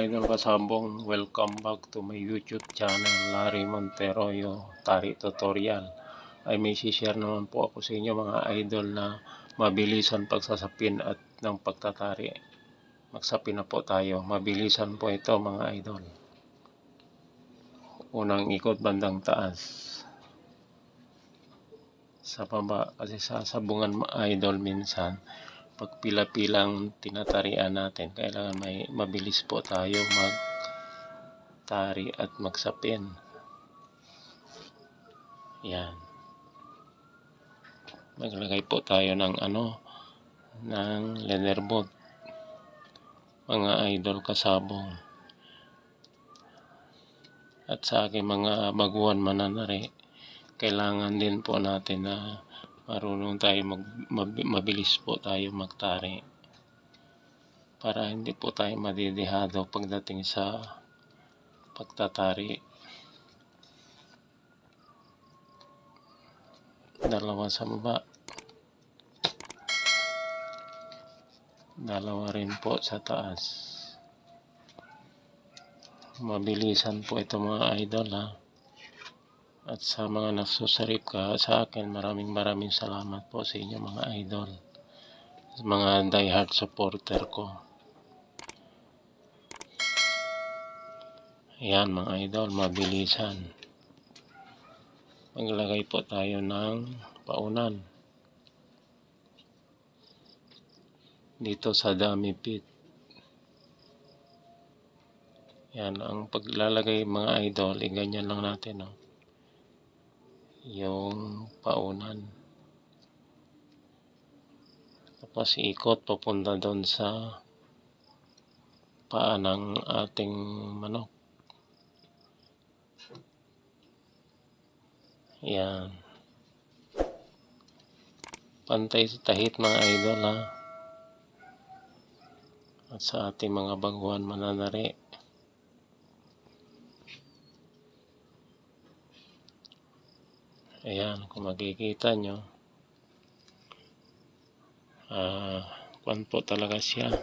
idol kasambong, welcome back to my YouTube channel, Larry Monteroyo Tari Tutorial. Ay may share naman po ako sa inyo mga idol na mabilisan pagsasapin at ng pagtatari. Magsapin na po tayo, mabilisan po ito mga idol. Unang ikot bandang taas. Sa baba, kasi sa sabungan mga idol minsan, pag pila-pilang tinatarian natin, kailangan may mabilis po tayo magtari at magsapin. Yan. Maglagay po tayo ng ano, ng leatherboard. Mga idol kasabong. At sa aking mga baguhan mananari, kailangan din po natin na marunong tayo mag, mab- mabilis po tayo magtari para hindi po tayo madidihado pagdating sa pagtatari. Dalawa sa baba. Dalawa rin po sa taas. Mabilisan po ito mga idol ha at sa mga nagsusarip ka sa akin, maraming maraming salamat po sa inyo mga idol. Sa mga diehard supporter ko. Ayan mga idol, mabilisan. Maglagay po tayo ng paunan. Dito sa dummy pit. Yan, ang paglalagay mga idol, eh, ganyan lang natin, no? Yung paunan. Tapos ikot papunta doon sa paa ng ating manok. Yan. Pantay sa tahit mga idol ha. At sa ating mga baguhan mananari. Ayan, kung makikita nyo, ah, kwan po talaga siya.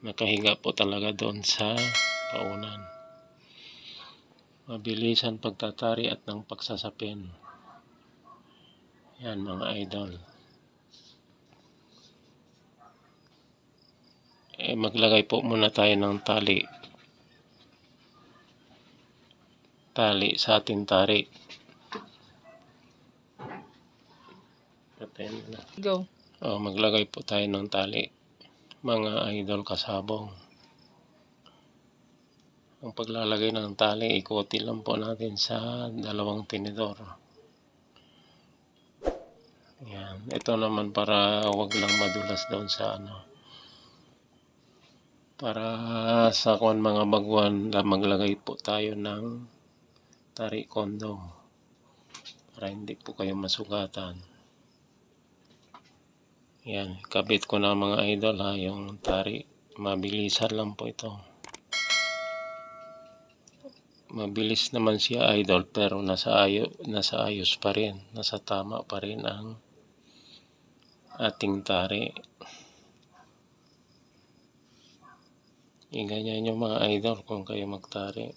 Nakahiga po talaga doon sa paunan. Mabilisan pagtatari at ng pagsasapin. Yan mga idol. Eh, maglagay po muna tayo ng tali. Tali sa ating tari. Mo na. Go. Oh, maglagay po tayo ng tali. Mga idol kasabong. Ang paglalagay ng tali, ikutin lang po natin sa dalawang tinidor. Yan. Ito naman para wag lang madulas doon sa ano. Para sa kung mga baguhan, la- maglagay po tayo ng tari kondom. Para hindi po kayo masugatan. Yan, kabit ko na mga idol ha, yung tari. Mabilisan lang po ito. Mabilis naman siya idol pero nasa ayo nasa ayos pa rin, nasa tama pa rin ang ating tari. Iganyan yung mga idol kung kayo magtari.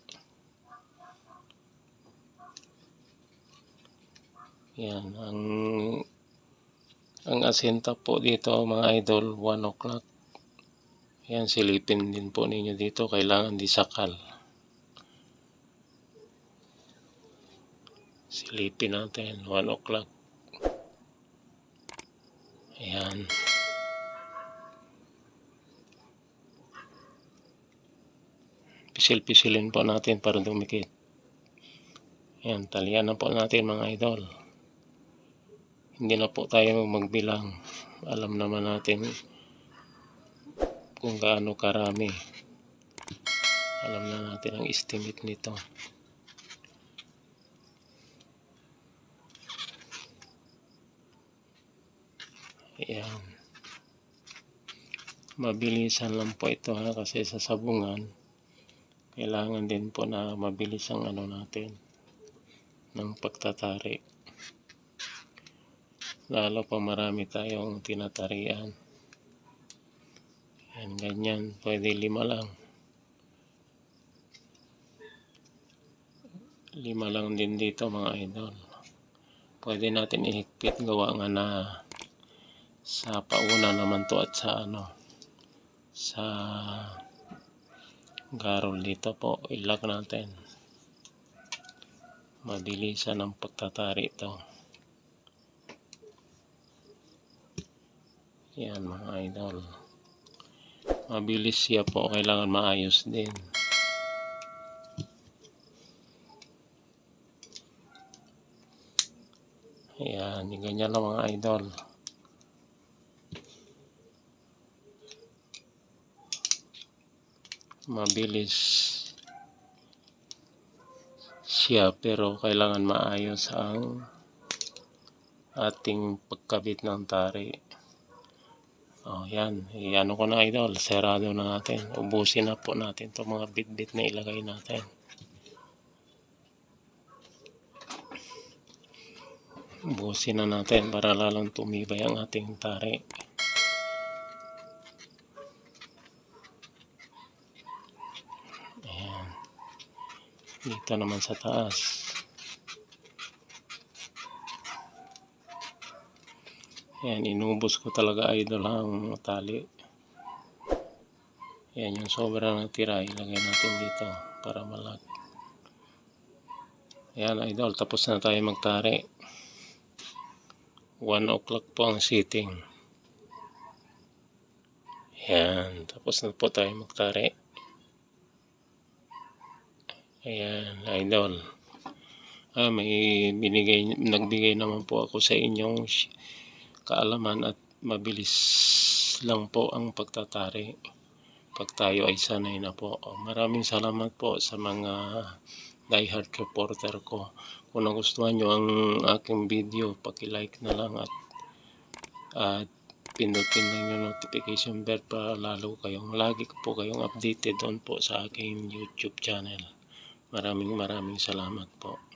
Yan, ang ang asinta po dito mga idol, 1 o'clock. Yan, silipin din po ninyo dito. Kailangan di sakal. Silipin natin, 1 o'clock. Ayan. Pisil-pisilin po natin para dumikit. Ayan, talian na po natin mga idol hindi na po tayo magbilang. Alam naman natin kung gaano karami. Alam na natin ang estimate nito. Ayan. Mabilisan lang po ito ha kasi sa sabungan kailangan din po na mabilis ang ano natin ng pagtatari lalo pa marami tayong tinatarian. Yan ganyan. Pwede lima lang. Lima lang din dito mga idol. Pwede natin ihigpit gawa nga na sa pauna naman to at sa ano sa garol dito po. Ilak natin. Madilisan ang pagtatari to. Yan mga idol. Mabilis siya po. Kailangan maayos din. Yan ganyan lang mga idol. Mabilis siya pero kailangan maayos ang ating pagkabit ng tari. Oh, yan. Iano ko na idol. Serado na natin. Ubusin na po natin itong mga bit-bit na ilagay natin. Ubusin na natin para lalong tumibay ang ating tari. Ayan. Dito naman sa taas. Ayan, inubos ko talaga idol ang tali. Ayan, yung sobra ng tira, ilagay natin dito para malag. Ayan idol, tapos na tayo magtari. 1 o'clock po ang sitting. Ayan, tapos na po tayo magtari. Ayan, idol. Ah, may binigay, nagbigay naman po ako sa inyong kaalaman at mabilis lang po ang pagtatari pag tayo ay sanay na po. Maraming salamat po sa mga diehard reporter ko. Kung nagustuhan nyo ang aking video, paki-like na lang at at pindutin lang yung notification bell para lalo kayong lagi po kayong updated doon po sa aking YouTube channel. Maraming maraming salamat po.